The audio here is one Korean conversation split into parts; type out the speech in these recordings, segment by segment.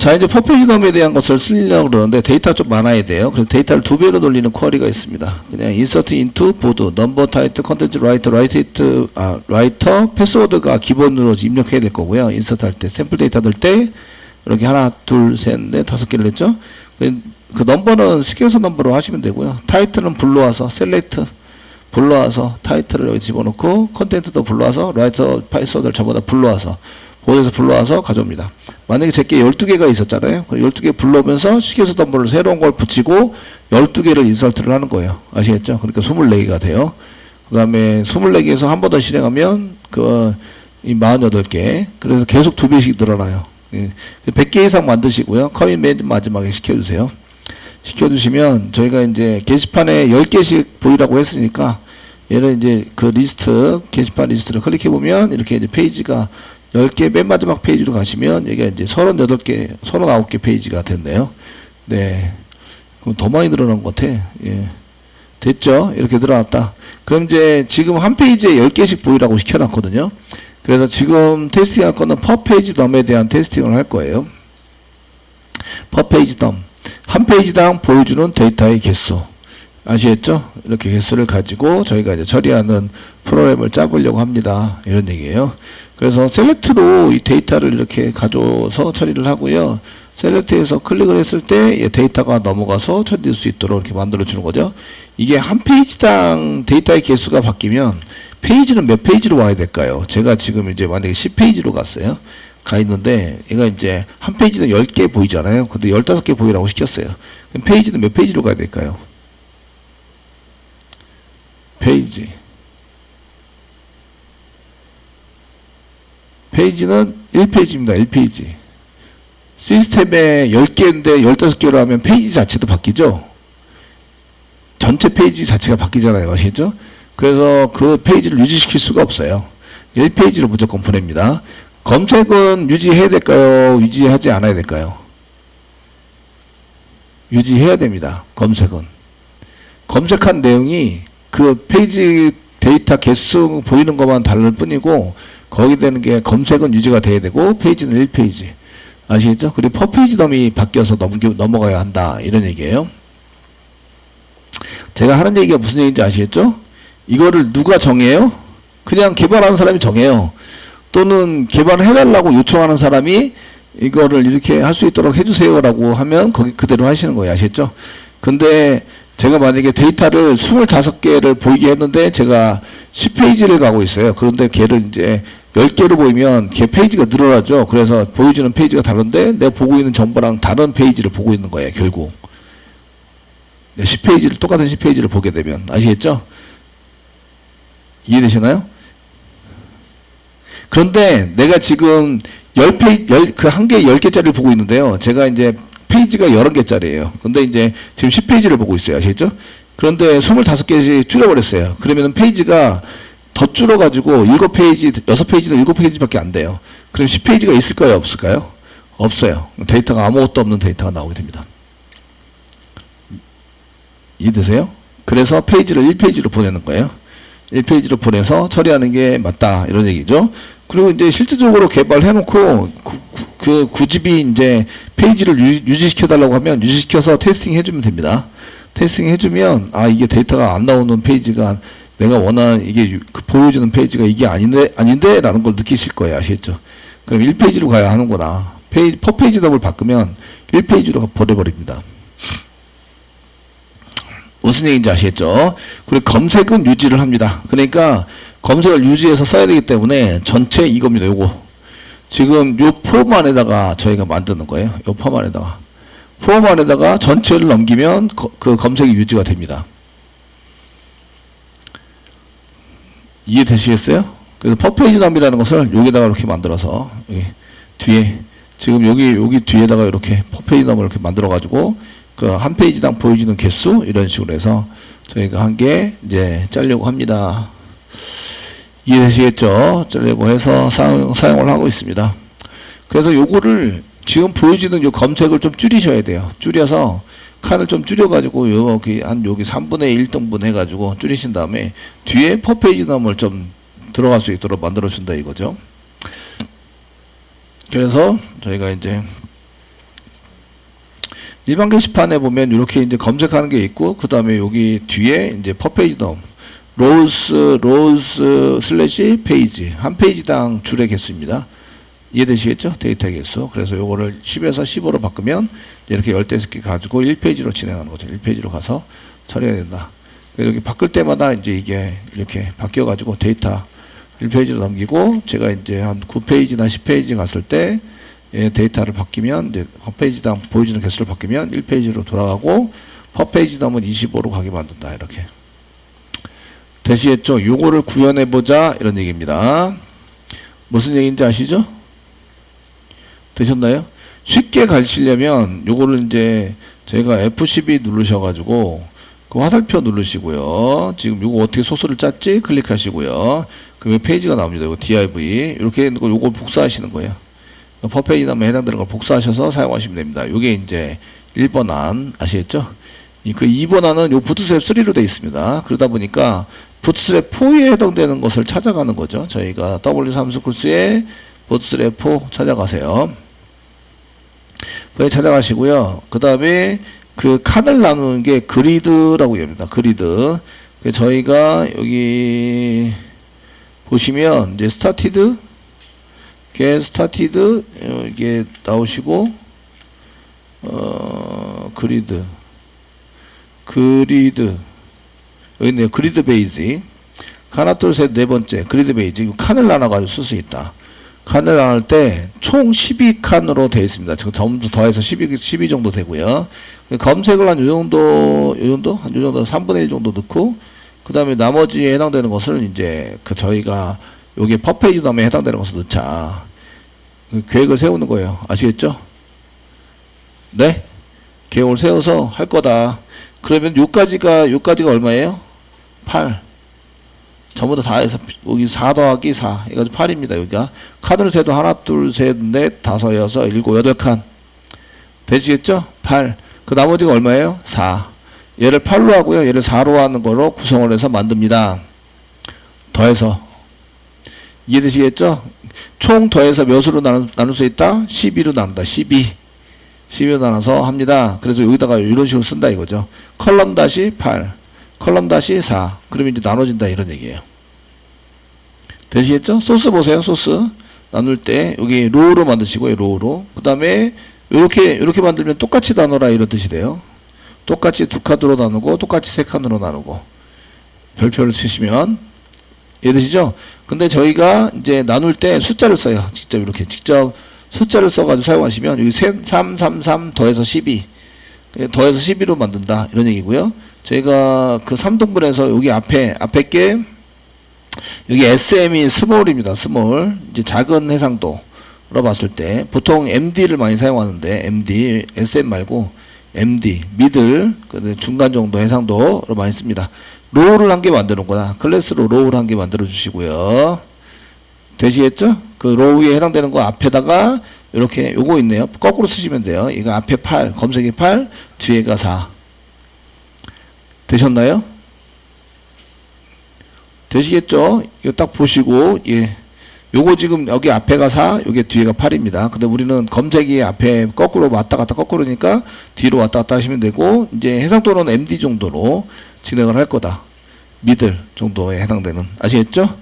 자, 이제 퍼페이지 넘에 대한 것을 쓰려고 그러는데 데이터 좀 많아야 돼요. 그래서 데이터를 두 배로 돌리는 쿼리가 있습니다. 그냥 insert into board, number, title, content, writer, write it, 아, writer, 패스워드가 기본으로 입력해야 될 거고요. insert 할 때, 샘플 데이터 넣을 때, 이렇게 하나, 둘, 셋, 넷, 다섯 개를 했죠. 그, 그 넘버는 스퀘어서 넘버로 하시면 되고요. 타이틀은 불러와서, 셀렉트, 불러와서, 타이틀을 여기 집어넣고, 컨텐츠도 불러와서, 라이터, 패스워드를 전부 다 불러와서, 보드에서 불러와서 가져옵니다. 만약에 제게 12개가 있었잖아요. 12개 불러오면서 시계수 덤블을 새로운 걸 붙이고 12개를 인설트를 하는 거예요. 아시겠죠? 그러니까 24개가 돼요. 그 다음에 24개에서 한 번 더 실행하면 그, 이 48개. 그래서 계속 두 배씩 늘어나요. 예. 100개 이상 만드시고요. 커밋 맨 마지막에 시켜주세요. 시켜주시면 저희가 이제 게시판에 10개씩 보이라고 했으니까 얘는 이제 그 리스트, 게시판 리스트를 클릭해보면 이렇게 이제 페이지가 10개 맨 마지막 페이지로 가시면 여기가 이제 38개, 39개 페이지가 됐네요. 네. 그럼 더 많이 늘어난 것 같아. 예. 됐죠? 이렇게 늘어났다. 그럼 이제 지금 한 페이지에 10개씩 보이라고 시켜놨거든요. 그래서 지금 테스팅 할 거는 퍼 페이지 덤에 대한 테스팅을 할 거예요. 퍼 페이지 덤. 한 페이지당 보여주는 데이터의 개수. 아시겠죠? 이렇게 개수를 가지고 저희가 이제 처리하는 프로그램을 짜보려고 합니다. 이런 얘기예요. 그래서 셀렉트로 이 데이터를 이렇게 가져서 처리를 하고요. 셀렉트에서 클릭을 했을 때 데이터가 넘어가서 처리될 수 있도록 이렇게 만들어 주는 거죠. 이게 한 페이지당 데이터의 개수가 바뀌면 페이지는 몇 페이지로 와야 될까요? 제가 지금 이제 만약에 10페이지로 갔어요. 가 있는데 얘가 이제 한 페이지는 10개 보이잖아요. 근데 15개 보이라고 시켰어요. 그럼 페이지는 몇 페이지로 가야 될까요? 페이지 페이지는 1페이지입니다. 1페이지 시스템에 10개인데 15개로 하면 페이지 자체도 바뀌죠. 전체 페이지 자체가 바뀌잖아요. 아시겠죠? 그래서 그 페이지를 유지시킬 수가 없어요. 1페이지로 무조건 보냅니다. 검색은 유지해야 될까요? 유지하지 않아야 될까요? 유지해야 됩니다. 검색은. 검색한 내용이 그 페이지 데이터 개수 보이는 것만 다를 뿐이고 거기 되는 게 검색은 유지가 돼야 되고 페이지는 1페이지. 아시겠죠? 그리고 퍼 페이지 덤이 바뀌어서 넘겨, 넘어가야 한다. 이런 얘기예요. 제가 하는 얘기가 무슨 얘기인지 아시겠죠? 이거를 누가 정해요? 그냥 개발하는 사람이 정해요. 또는 개발을 해달라고 요청하는 사람이 이거를 이렇게 할 수 있도록 해주세요라고 하면 거기 그대로 하시는 거예요. 아시겠죠? 근데 제가 만약에 데이터를 25개를 보이게 했는데 제가 10페이지를 가고 있어요. 그런데 걔를 이제 10개로 보이면 걔 페이지가 늘어나죠. 그래서 보여주는 페이지가 다른데 내가 보고 있는 정보랑 다른 페이지를 보고 있는 거예요. 결국. 10페이지를 똑같은 10페이지를 보게 되면 아시겠죠? 이해되시나요? 그런데 내가 지금 10페이지, 10, 그한개 10개짜리를 보고 있는데요. 제가 이제 페이지가 여러 개짜리예요. 근데 이제 지금 10페이지를 보고 있어요. 아시겠죠? 그런데 25개씩 줄여버렸어요. 그러면 페이지가 더 줄어가지고 7페이지, 6페이지는 7페이지밖에 안 돼요. 그럼 10페이지가 있을까요? 없을까요? 없어요. 데이터가 아무것도 없는 데이터가 나오게 됩니다. 이해되세요? 그래서 페이지를 1페이지로 보내는 거예요. 1페이지로 보내서 처리하는 게 맞다. 이런 얘기죠. 그리고 이제 실질적으로 개발해놓고 그, 그 구집이 이제 페이지를 유, 지시켜달라고 하면 유지시켜서 테스팅 해주면 됩니다. 테스팅 해주면 아 이게 데이터가 안 나오는 페이지가 내가 원하는 이게 그 보여주는 페이지가 이게 아닌데 아닌데 라는 걸 느끼실 거예요. 아시겠죠? 그럼 1페이지로 가야 하는구나. 페이지, 퍼 페이지 덤을 바꾸면 1페이지로 보내버립니다. 무슨 얘기인지 아시겠죠? 그리고 검색은 유지를 합니다. 그러니까 검색을 유지해서 써야 되기 때문에 전체 이겁니다. 요거. 지금 요 폼 안에다가 저희가 만드는 거예요. 요 폼 안에다가. 폼 안에다가 전체를 넘기면 거, 그 검색이 유지가 됩니다. 이해되시겠어요? 그래서 퍼페이지 덤이라는 것을 여기다가 이렇게 만들어서 여기 뒤에 지금 여기 여기 뒤에다가 이렇게 퍼페이지 덤을 이렇게 만들어 가지고 그 한 페이지당 보여지는 개수 이런 식으로 해서 저희가 한 개 이제 짜려고 합니다. 이해되시겠죠? 짜려고 해서 사용, 사용을 하고 있습니다. 그래서 요거를 지금 보여지는 요 검색을 좀 줄이셔야 돼요. 줄여서 칸을 좀 줄여가지고 여기 한 여기 3분의 1 등분 해가지고 줄이신 다음에 뒤에 퍼페이지 덤을 좀 들어갈 수 있도록 만들어 준다 이거죠. 그래서 저희가 이제 일반 게시판에 보면 이렇게 이제 검색하는 게 있고 그 다음에 여기 뒤에 이제 퍼 페이지 넘 로우스 로우스 슬래시 페이지 한 페이지당 줄의 개수입니다. 이해되시겠죠? 데이터 개수. 그래서 요거를 10에서 15로 바꾸면 이렇게 열대섯 개 가지고 1페이지로 진행하는 거죠. 1페이지로 가서 처리해야 된다. 이렇게 바꿀 때마다 이제 이게 이렇게 바뀌어 가지고 데이터 1페이지로 넘기고 제가 이제 한 9페이지나 10페이지 갔을 때 예, 데이터를 바뀌면 이제 한 페이지당 보여주는 개수를 바뀌면 1페이지로 돌아가고 퍼 페이지 넘은 25로 가게 만든다. 이렇게. 되시겠죠? 요거를 구현해 보자 이런 얘기입니다. 무슨 얘기인지 아시죠? 되셨나요? 쉽게 가시려면 요거를 이제 저희가 F12 누르셔가지고 그 화살표 누르시고요. 지금 요거 어떻게 소스를 짰지? 클릭하시고요. 그 페이지가 나옵니다. 이거 div 이렇게 요거 복사하시는 거예요. 퍼 페이지 다음에 해당되는 걸 복사하셔서 사용하시면 됩니다. 요게 이제 1번 안 아시겠죠? 이그 2번 안은 요 부트스랩 3로 되어 있습니다. 그러다 보니까 부트스랩 4에 해당되는 것을 찾아가는 거죠. 저희가 W3 코스에 부트스랩 4 찾아가세요. 거기 찾아가시고요. 그 다음에 그 칸을 나누는 게 그리드라고 합니다. 그리드. 그 저희가 여기 보시면 이제 스타티드, get 스타티드 어, 이게 나오시고 어 그리드, 그리드 여기 있네요. 그리드 베이지. 하나 둘 셋 네 번째 그리드 베이지. 칸을 나눠 가지고 쓸 수 있다. 칸을 나눌 때 총 12칸으로 되어 있습니다. 전부 더해서 12, 12 정도 되고요. 검색을 한 요 정도, 요 정도? 한 요 정도 3분의 1 정도 넣고, 그 다음에 나머지에 해당되는 것을 이제 그 저희가 여기 퍼페이지 다음에 해당되는 것을 넣자. 그 계획을 세우는 거예요. 아시겠죠? 네? 계획을 세워서 할 거다. 그러면 요까지가, 요까지가 얼마예요? 8. 전부 다다 해서 여기 4 더하기 4 해가지고 8입니다 여기가. 칸으로 세도 하나 둘셋넷 다섯 여섯 일곱 여덟 칸. 되시겠죠? 8 그 나머지가 얼마예요? 4 얘를 8로 하고요. 얘를 4로 하는 거로 구성을 해서 만듭니다. 더해서. 이해되시겠죠? 총 더해서 몇으로 나눌, 나눌 수 있다? 12로 나눈다. 12 12로 나눠서 합니다. 그래서 여기다가 이런 식으로 쓴다 이거죠. 컬럼 다시 8 컬럼 다시 4. 그러면 이제 나눠진다 이런 얘기예요. 되시겠죠? 소스 보세요. 소스 나눌 때 여기 로우로 만드시고요. 로우로. 그 다음에 이렇게 이렇게 만들면 똑같이 나눠라 이런 뜻이 돼요. 똑같이 두 칸으로 나누고 똑같이 세 칸으로 나누고 별표를 치시면 이해되시죠? 근데 저희가 이제 나눌 때 숫자를 써요. 직접 이렇게 직접 숫자를 써가지고 사용하시면 여기 3, 3, 3 더해서 12 더해서 12로 만든다 이런 얘기고요. 저희가 그 3등분해서 여기 앞에 앞에 게 여기 SM이 스몰입니다. 스몰 이제 작은 해상도로 봤을 때 보통 MD를 많이 사용하는데 MD SM 말고 MD 미들 그 중간 정도 해상도로 많이 씁니다. 로우를 한 개 만드는 거다. 클래스로 로우를 한 개 만들어 주시고요. 되시겠죠? 그 로우에 해당되는 거 앞에다가 이렇게 요거 있네요. 거꾸로 쓰시면 돼요. 이거 앞에 8, 검색이 8, 뒤에가 4. 되셨나요? 되시겠죠? 이거 딱 보시고, 예. 요거 지금 여기 앞에가 4, 여기 뒤에가 8입니다. 근데 우리는 검색이 앞에 거꾸로 왔다 갔다 거꾸로니까 뒤로 왔다 갔다 하시면 되고, 이제 해상도는 MD 정도로 진행을 할 거다. 미들 정도에 해당되는. 아시겠죠?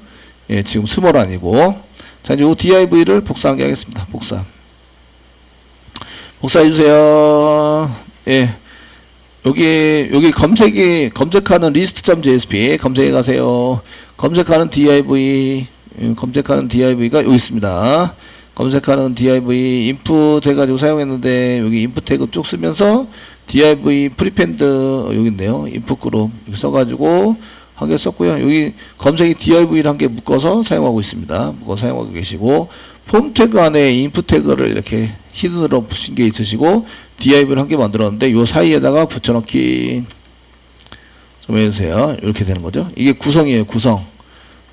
예, 지금 스몰 아니고. 자, 이제 요 DIV를 복사하게 하겠습니다. 복사. 복사해 주세요. 예. 여기 여기 검색이 검색하는 리스트.jsp 검색해 가세요. 검색하는 div 예, 검색하는 div가 여기 있습니다. 검색하는 div 인풋 해가지고 사용했는데 여기 인풋 태그 쭉 쓰면서 div 프리펜드 여기 있네요. 인풋 그룹 써가지고 한개 썼고요. 여기 검색이 div를 한 개 묶어서 사용하고 있습니다. 묶어 서 사용하고 계시고 폼 태그 안에 인풋 태그를 이렇게 히든으로 붙인 게 있으시고 div를 한 개 만들었는데 요 사이에다가 붙여넣기 좀 해주세요. 이렇게 되는 거죠. 이게 구성이에요. 구성.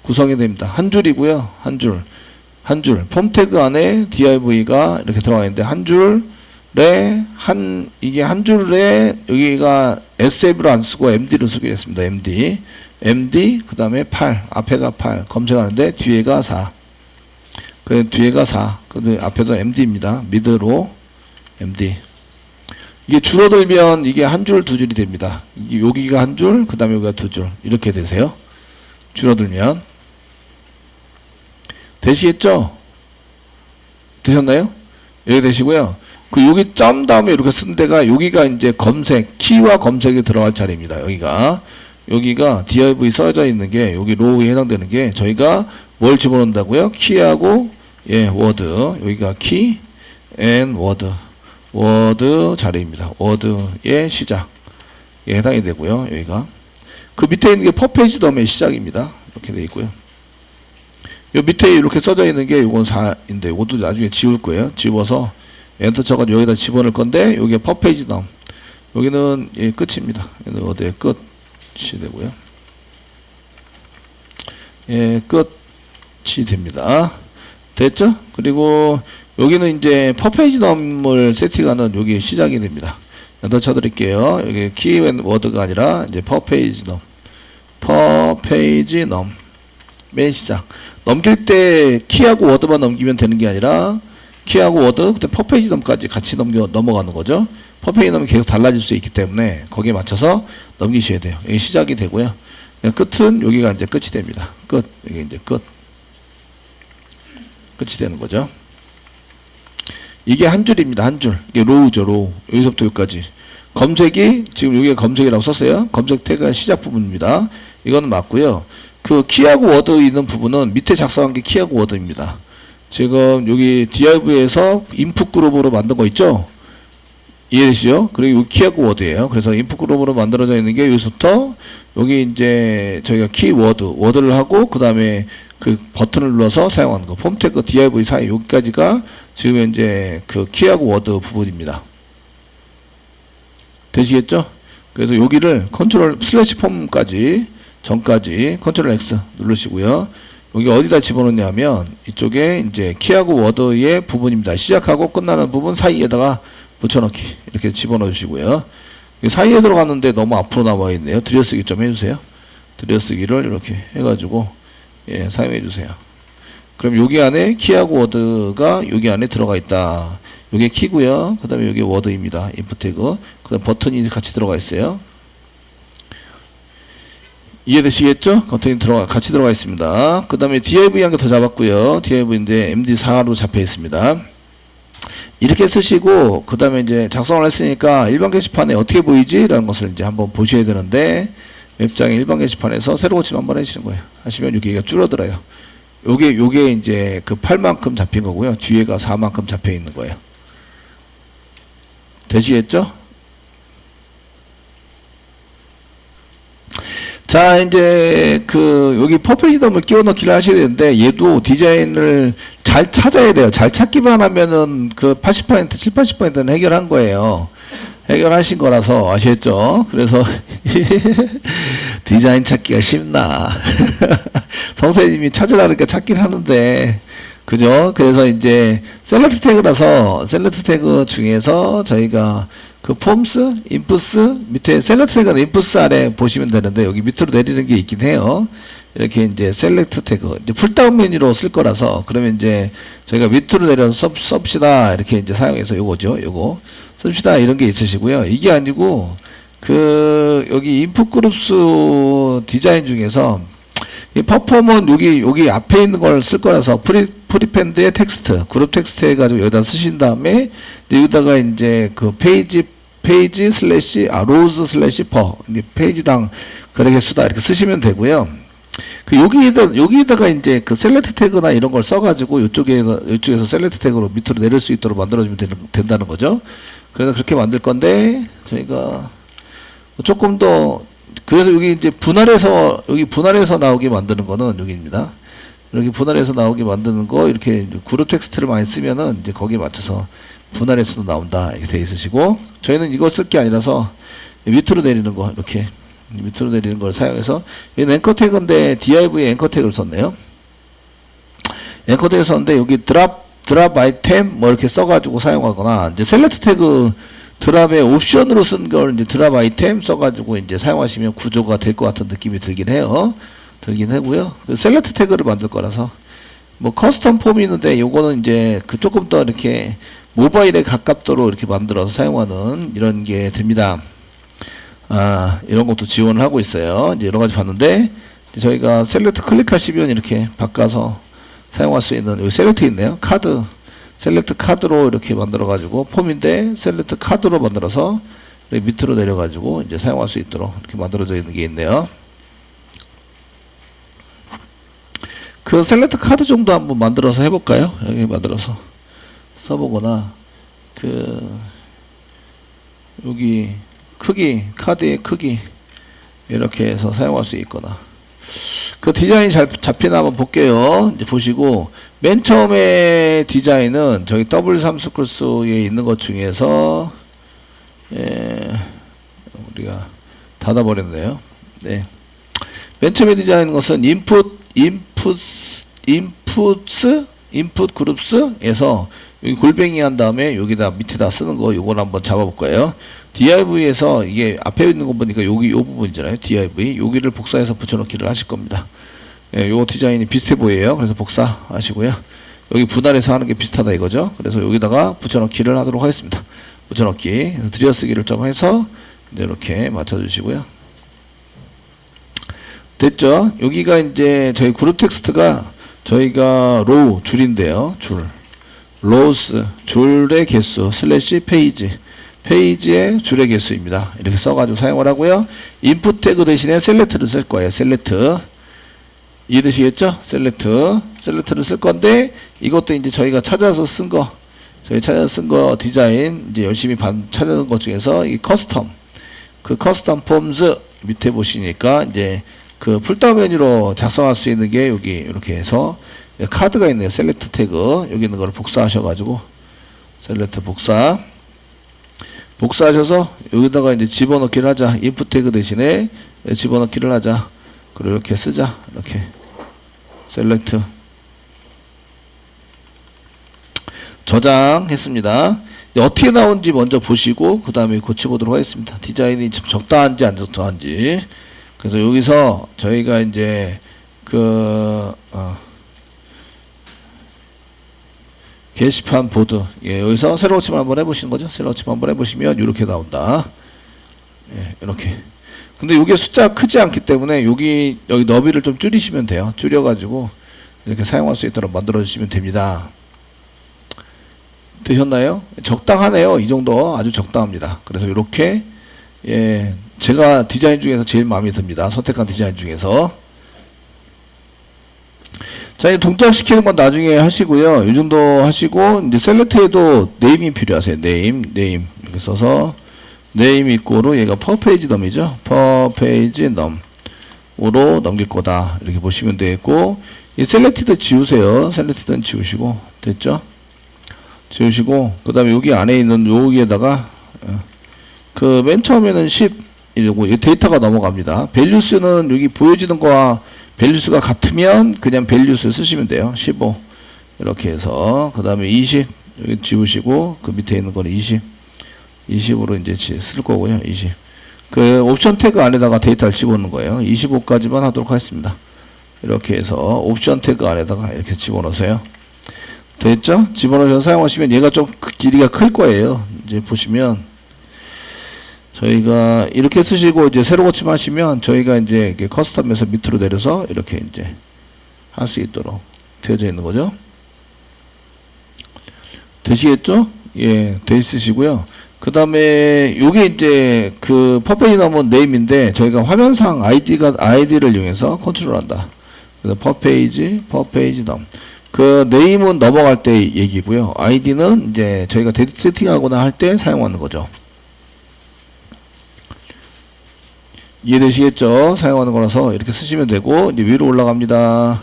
구성이 됩니다. 한 줄이고요. 한 줄. 한 줄. 폼 태그 안에 div가 이렇게 들어가 있는데 한 줄에 한 이게 한 줄에 여기가 sf로 안 쓰고 md로 쓰게 됐습니다. md. md 그다음에 8. 앞에가 8. 검색하는데 뒤에가 4. 그 뒤에가 4. 그 앞에도 MD입니다. 미드로 MD. 이게 줄어들면 이게 한 줄, 두 줄이 됩니다. 여기가 한 줄, 그 다음에 여기가 두 줄. 이렇게 되세요. 줄어들면. 되시겠죠? 되셨나요? 이렇게 되시고요. 그 여기 점 다음에 이렇게 쓴 데가 여기가 이제 검색, 키와 검색이 들어갈 자리입니다. 여기가. 여기가 div 써져 있는 게 여기 로우에 해당되는 게 저희가 뭘 집어넣는다고요? 키하고 예, 워드. 여기가 키 and 워드. 워드 자리입니다. 워드의 시작. 에 해당이 되고요. 여기가 그 밑에 있는 게 퍼페이지 덤의 시작입니다. 이렇게 돼 있고요. 요 밑에 이렇게 써져 있는 게 요건 4인데 이것도 나중에 지울 거예요. 지워서 엔터 쳐가지고 여기다 집어넣을 건데 여기가 퍼페이지 덤. 여기는 예, 끝입니다. 여기는 워드의 끝이 되고요. 예, 끝이 됩니다. 됐죠? 그리고 여기는 이제 퍼페이지 넘을 세팅하는 여기 시작이 됩니다. 더 쳐드릴게요. 여기 키워드가 아니라 이제 퍼페이지 넘, 퍼페이지 넘, 맨 시작. 넘길 때 키하고 워드만 넘기면 되는 게 아니라 키하고 워드, 그때 퍼페이지 넘까지 같이 넘겨 넘어가는 거죠. 퍼페이지 넘이 계속 달라질 수 있기 때문에 거기에 맞춰서 넘기셔야 돼요. 이게 시작이 되고요. 끝은 여기가 이제 끝이 됩니다. 끝, 이게 이제 끝, 끝이 되는 거죠. 이게 한 줄입니다. 한 줄. 이게 로우죠. 로우. 여기서부터 여기까지. 검색이 지금 여기에 검색이라고 썼어요. 검색 태그가 시작 부분입니다. 이거는 맞고요. 그 키하고 워드 있는 부분은 밑에 작성한 게 키하고 워드입니다. 지금 여기 div에서 인풋 그룹으로 만든 거 있죠? 이해되시죠? 그리고 키하고 워드예요. 그래서 인풋 그룹으로 만들어져 있는 게 여기서부터 여기 이제 저희가 키워드, 워드를 하고 그 다음에 그 버튼을 눌러서 사용하는 거. 폼 태그 div 사이 여기까지가 지금 현재 그 키하고 워드 부분입니다. 되시겠죠? 그래서 여기를 컨트롤 슬래시 폼까지 전까지 컨트롤 X 누르시고요. 여기 어디다 집어넣냐면 이쪽에 이제 키하고 워드의 부분입니다. 시작하고 끝나는 부분 사이에다가 붙여넣기 이렇게 집어넣어 주시고요. 사이에 들어갔는데 너무 앞으로 나와 있네요. 들여쓰기 좀 해주세요. 들여쓰기를 이렇게 해가지고 예, 사용해 주세요. 그럼 여기 안에 키하고 워드가 여기 안에 들어가 있다. 이게 키고요. 그 다음에 여기 워드입니다. 인풋 태그. 그 다음 버튼이 같이 들어가 있어요. 이해되시겠죠? 버튼이 들어가, 같이 들어가 있습니다. 그 다음에 div 한 개 더 잡았고요. div인데 md4로 잡혀 있습니다. 이렇게 쓰시고, 그 다음에 이제 작성을 했으니까 일반 게시판에 어떻게 보이지? 라는 것을 이제 한번 보셔야 되는데, 웹장의 일반 게시판에서 새로 고침 한번 해주시는 거예요. 하시면 여기가 줄어들어요. 요게, 요게 이제 그 8만큼 잡힌 거고요. 뒤에가 4만큼 잡혀 있는 거예요. 되시겠죠? 자, 이제 그 여기 퍼페이지 덤을 끼워 넣기를 하셔야 되는데 얘도 디자인을 잘 찾아야 돼요. 잘 찾기만 하면은 그 80%, 7, 80%는 해결한 거예요. 해결하신 거라서 아시겠죠? 그래서 디자인 찾기가 쉽나. 선생님이 찾으라니까 찾긴 하는데 그죠? 그래서 이제 셀렉트 태그라서 셀렉트 태그 중에서 저희가 그 폼스, 인풋스 밑에 셀렉트 태그는 인풋스 아래 보시면 되는데 여기 밑으로 내리는 게 있긴 해요. 이렇게 이제 셀렉트 태그 이제 풀다운 메뉴로 쓸 거라서 그러면 이제 저희가 밑으로 내려서 썹, 썹시다 이렇게 이제 사용해서 요거죠. 요거 씁시다 이런 게 있으시고요. 이게 아니고 그 여기 인풋 그룹스 디자인 중에서 이 퍼포먼 여기 여기 앞에 있는 걸 쓸 거라서 프리 프리펜드의 텍스트 그룹 텍스트 해가지고 여기다 쓰신 다음에 여기다가 이제 그 페이지 페이지 슬래시 아 로즈 슬래시 퍼 페이지당 거래 수다 이렇게 쓰시면 되고요. 그 여기에다 여기에다가 이제 그 셀렉트 태그나 이런 걸 써가지고 이쪽에 이쪽에서 셀렉트 태그로 밑으로 내릴 수 있도록 만들어주면 된다는 거죠. 그래서 그렇게 만들 건데 저희가 조금 더 그래서 여기 이제 분할해서 여기 분할해서 나오게 만드는 거는 여기입니다. 이렇게 분할해서 나오게 만드는 거 이렇게 그룹 텍스트를 많이 쓰면은 이제 거기에 맞춰서 분할해서도 나온다 이렇게 돼 있으시고 저희는 이거 쓸 게 아니라서 밑으로 내리는 거 이렇게 밑으로 내리는 걸 사용해서 이 앵커 태그인데 div에 앵커 태그를 썼네요. 앵커 태그 썼는데 여기 드랍 드랍 아이템 뭐 이렇게 써가지고 사용하거나 이제 셀렉트 태그 드랍의 옵션으로 쓴 걸 이제 드랍 아이템 써가지고 이제 사용하시면 구조가 될 것 같은 느낌이 들긴 해요. 들긴 하고요. 그 셀렉트 태그를 만들 거라서 뭐 커스텀 폼이 있는데 요거는 이제 그 조금 더 이렇게 모바일에 가깝도록 이렇게 만들어서 사용하는 이런 게 됩니다. 아, 이런 것도 지원을 하고 있어요. 이제 여러 가지 봤는데, 저희가 셀렉트 클릭하시면 이렇게 바꿔서 사용할 수 있는, 여기 셀렉트 있네요. 카드, 셀렉트 카드로 이렇게 만들어 가지고, 폼인데, 셀렉트 카드로 만들어서, 밑으로 내려 가지고, 이제 사용할 수 있도록 이렇게 만들어져 있는 게 있네요. 그 셀렉트 카드 정도 한번 만들어서 해볼까요? 여기 만들어서 써보거나, 그, 여기, 크기, 카드의 크기 이렇게 해서 사용할 수 있거나 그 디자인이 잘 잡히나 한번 볼게요. 이제 보시고 맨 처음에 디자인은 저기 W3 스쿨스에 있는 것 중에서 예, 우리가 닫아버렸네요. 네. 맨 처음에 디자인 것은 인풋 인풋 인풋스 인풋 그룹스에서 여기 골뱅이 한 다음에 여기다 밑에다 쓰는 거 요걸 한번 잡아볼 거예요. DIV에서 이게 앞에 있는 거 보니까 여기 요 부분이잖아요. DIV 여기를 복사해서 붙여넣기를 하실 겁니다. 예, 요 디자인이 비슷해 보여요. 그래서 복사하시고요. 여기 분할해서 하는 게 비슷하다 이거죠. 그래서 여기다가 붙여넣기를 하도록 하겠습니다. 붙여넣기 들여쓰기를 좀 해서 이제 이렇게 맞춰주시고요. 됐죠? 여기가 이제 저희 그룹 텍스트가 저희가 로우 줄인데요. 줄 로우스 줄의 개수 슬래시 페이지 페이지의 줄의 개수입니다. 이렇게 써가지고 사용을 하고요. 인풋 태그 대신에 셀렉트를 쓸 거예요. 셀렉트 이해되시겠죠? 셀렉트 셀렉트를 쓸 건데 이것도 이제 저희가 찾아서 쓴 거 저희 찾아서 쓴 거 디자인 이제 열심히 반, 찾아낸 것 중에서 이 커스텀 그 커스텀 폼즈 밑에 보시니까 이제 그 풀다운 메뉴로 작성할 수 있는 게 여기 이렇게 해서 카드가 있네요. 셀렉트 태그 여기 있는 걸 복사하셔 가지고 셀렉트 복사 복사하셔서 여기다가 이제 집어넣기를 하자. 인풋 태그 대신에 집어넣기를 하자. 그리고 이렇게 쓰자. 이렇게 셀렉트 저장했습니다. 이제 어떻게 나온지 먼저 보시고 그 다음에 고쳐보도록 하겠습니다. 디자인이 좀 적당한지 안 적당한지. 그래서 여기서 저희가 이제 그 어, 게시판 보드 예, 여기서 새로 고침 한번 해보시는 거죠. 새로 고침 한번 해보시면 이렇게 나온다. 예, 이렇게. 근데 이게 숫자 크지 않기 때문에 여기 여기 너비를 좀 줄이시면 돼요. 줄여가지고 이렇게 사용할 수 있도록 만들어 주시면 됩니다. 되셨나요? 적당하네요. 이 정도 아주 적당합니다. 그래서 이렇게 예, 제가 디자인 중에서 제일 마음에 듭니다. 선택한 디자인 중에서 자, 이 동작시키는 건 나중에 하시고요. 이 정도 하시고 이제 셀렉트에도 네임이 필요하세요. 네임, 네임 이렇게 써서 네임 이꼬로 얘가 per 페이지 넘이죠. per 페이지 넘 으로 넘길 거다 이렇게 보시면 되겠고 이 셀렉티드 지우세요. 셀렉티드는 지우시고 됐죠? 지우시고 그 다음에 여기 안에 있는 여기에다가 그 맨 처음에는 10 이러고 이 데이터가 넘어갑니다. 밸류스는 여기 보여지는 거와 밸류스가 같으면 그냥 밸류스 쓰시면 돼요. 15 이렇게 해서 그 다음에 20 여기 지우시고 그 밑에 있는 거는 20 20으로 이제 지- 쓸 거고요. 20. 그 옵션 태그 안에다가 데이터를 집어넣는 거예요. 25까지만 하도록 하겠습니다. 이렇게 해서 옵션 태그 안에다가 이렇게 집어넣으세요. 됐죠? 집어넣어서 사용하시면 얘가 좀 크- 길이가 클 거예요. 이제 보시면 저희가 이렇게 쓰시고 이제 새로 고침하시면 저희가 이제 커스텀에서 밑으로 내려서 이렇게 이제 할 수 있도록 되어져 있는 거죠. 되시겠죠? 예, 돼 있으시고요. 그 다음에 요게 이제 그 퍼페이지 넘은 네임인데 저희가 화면상 아이디가 아이디를 이용해서 컨트롤한다. 그래서 퍼페이지 퍼페이지 넘. 그 네임은 넘어갈 때 얘기고요. 아이디는 이제 저희가 데이트 세팅하거나 할 때 사용하는 거죠. 이해되시겠죠? 사용하는 거라서 이렇게 쓰시면 되고 이제 위로 올라갑니다.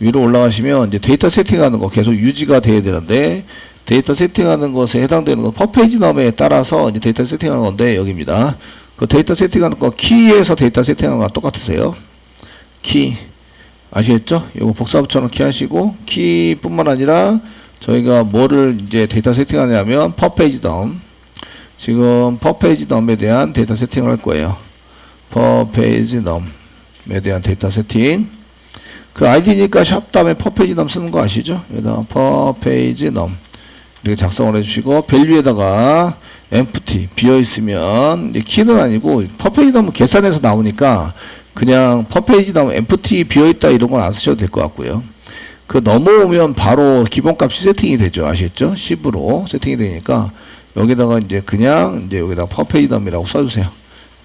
위로 올라가시면 이제 데이터 세팅하는 거 계속 유지가 돼야 되는데 데이터 세팅하는 것에 해당되는 거 퍼페이지 넘에 따라서 이제 데이터 세팅하는 건데 여기입니다. 그 데이터 세팅하는 거 키에서 데이터 세팅하는 거랑 똑같으세요. 키 아시겠죠? 요거 복사 붙여넣기 하시고 키뿐만 아니라 저희가 뭐를 이제 데이터 세팅하냐면 퍼페이지 덤 지금 퍼페이지 덤에 대한 데이터 세팅을 할 거예요. 퍼페이지 넘에 대한 데이터 세팅 그 아이디니까 샵 다음에 퍼페이지 넘 쓰는 거 아시죠? 여기다 퍼페이지 넘 이렇게 작성을 해주시고 밸류에다가 empty 비어 있으면 키는 아니고 퍼페이지 넣으면 계산해서 나오니까 그냥 퍼페이지 넣으면 empty 비어 있다 이런 건 안 쓰셔도 될 것 같고요. 그 넘어오면 바로 기본값이 세팅이 되죠. 아시겠죠? 10으로 세팅이 되니까 여기다가 이제 그냥 이제 여기다가 퍼페이지 넘이라고 써주세요.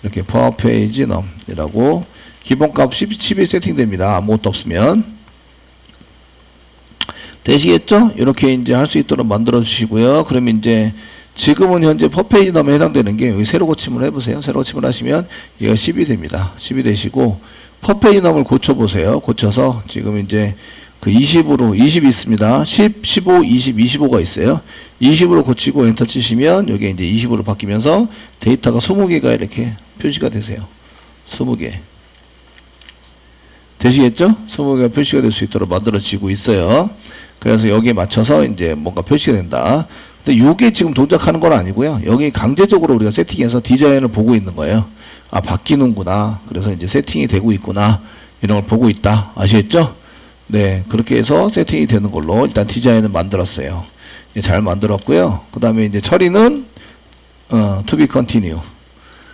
이렇게 퍼페이지 넘이라고 기본값 10, 10이 세팅됩니다. 아무것도 없으면 되시겠죠? 이렇게 이제 할 수 있도록 만들어 주시고요. 그러면 이제 지금은 현재 퍼페이지 넘에 해당되는 게 여기 세로 고침을 해보세요. 세로 고침을 하시면 얘가 10이 됩니다. 10이 되시고 퍼페이지 넘을 고쳐보세요. 고쳐서 지금 이제 그 20으로 20이 있습니다. 10, 15, 20, 25가 있어요. 20으로 고치고 엔터 치시면 여기 이제 20으로 바뀌면서 데이터가 20개가 이렇게 표시가 되세요. 20개. 되시겠죠? 20개가 표시가 될 수 있도록 만들어지고 있어요. 그래서 여기에 맞춰서 이제 뭔가 표시가 된다. 근데 요게 지금 동작하는 건 아니고요. 여기 강제적으로 우리가 세팅해서 디자인을 보고 있는 거예요. 아, 바뀌는구나. 그래서 이제 세팅이 되고 있구나. 이런 걸 보고 있다. 아시겠죠? 네. 그렇게 해서 세팅이 되는 걸로 일단 디자인을 만들었어요. 예, 잘 만들었고요. 그 다음에 이제 처리는, 어, to be continue.